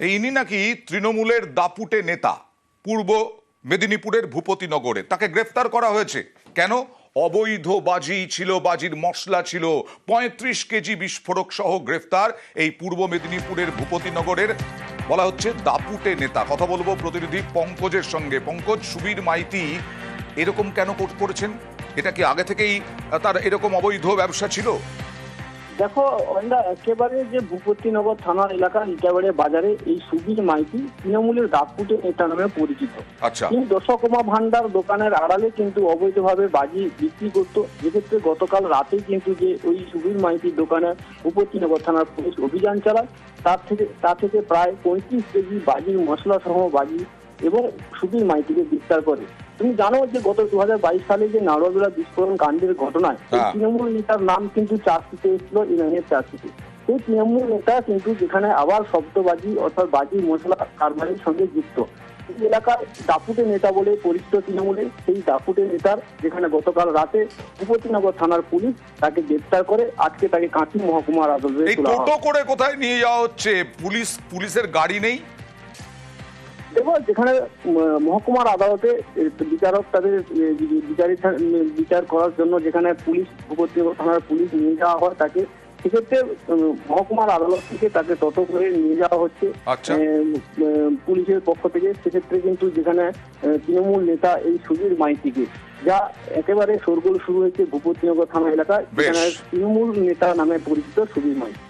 ইনি নাকি তৃণমূলের দাপুটে নেতা, পূর্ব মেদিনীপুরের ভূপতিনগরে তাকে গ্রেফতার করা হয়েছে। কেন? অবৈধ বাজি ছিল, বাজির মশলা ছিল, পঁয়ত্রিশ কেজি বিস্ফোরক সহ গ্রেফতার এই পূর্ব মেদিনীপুরের ভূপতিনগরের বলা হচ্ছে, দাপুটে নেতা। কথা বলব প্রতিনিধি পঙ্কজের সঙ্গে। পঙ্কজ, সুবীর মাইতি এরকম কেন কর- করেছেন? এটা কি আগে থেকেই তার এরকম অবৈধ ব্যবসা ছিল? দেখো অনিন্দা একেবারে যে ভূপতিনগর থানার এলাকার একেবারে বাজারে এই সুবীর মাইতি তৃণমূলের দাপুটে নেতা নামে পরিচিত। আচ্ছা। তিনি দশকমা ভান্ডার দোকানের আড়ালে কিন্তু অবৈধভাবে বাজি বিক্রি করত। যেক্ষেত্রে গতকাল রাতে কিন্তু যে ওই সুবীর মাইতির দোকানে ভূপতিনগর থানার পুলিশ অভিযান চালায় তার থেকে তা থেকে প্রায় পঁয়ত্রিশ কেজি বাজির মশলা সহ বাজি এবং সুবীর মাইতিকে গ্রেফতার করে। তুমি জানো যে গত দু হাজার বাইশ সালে যে নাড়ুয়াবেলা বিস্ফোরণ কাণ্ডের ঘটনায় হ্যাঁ। তৃণমূল নেতার নাম কিন্তু চার্জশিটে এসেছিল ইরানের চার্জশিটে সেই তৃণমূল নেতা কিন্তু যেখানে আবার শব্দবাজি অর্থাৎ বাজি মশলা কারবারের সঙ্গে যুক্ত। এলাকার দাপুটে নেতা বলে পরিচিত তৃণমূলে সেই দাপুটে নেতার যেখানে গতকাল রাতে ভূপতিনগর থানার পুলিশ তাকে গ্রেপ্তার করে আজকে তাকে কাঁচি মহকুমার আদালতে করে কোথায় নিয়ে যাওয়া হচ্ছে? পুলিশ পুলিশের গাড়ি নেই? দেখো যেখানে মহকুমার আদালতে বিচারক তাদের বিচার করার জন্য যেখানে পুলিশ ভূপতিনগর থানার পুলিশ নিয়ে যাওয়া হয় তাকে সেক্ষেত্রে মহকুমার আদালত থেকে তাকে তত করে নিয়ে যাওয়া হচ্ছে আচ্ছা। পুলিশের পক্ষ থেকে সেক্ষেত্রে কিন্তু যেখানে তৃণমূল নেতা এই সুধীর মাইতিকে যা একেবারে শোরগোল শুরু হয়েছে ভূপতিনগর থানা এলাকায়। যেখানে তৃণমূল নেতা নামে পরিচিত সুধীর মাইতি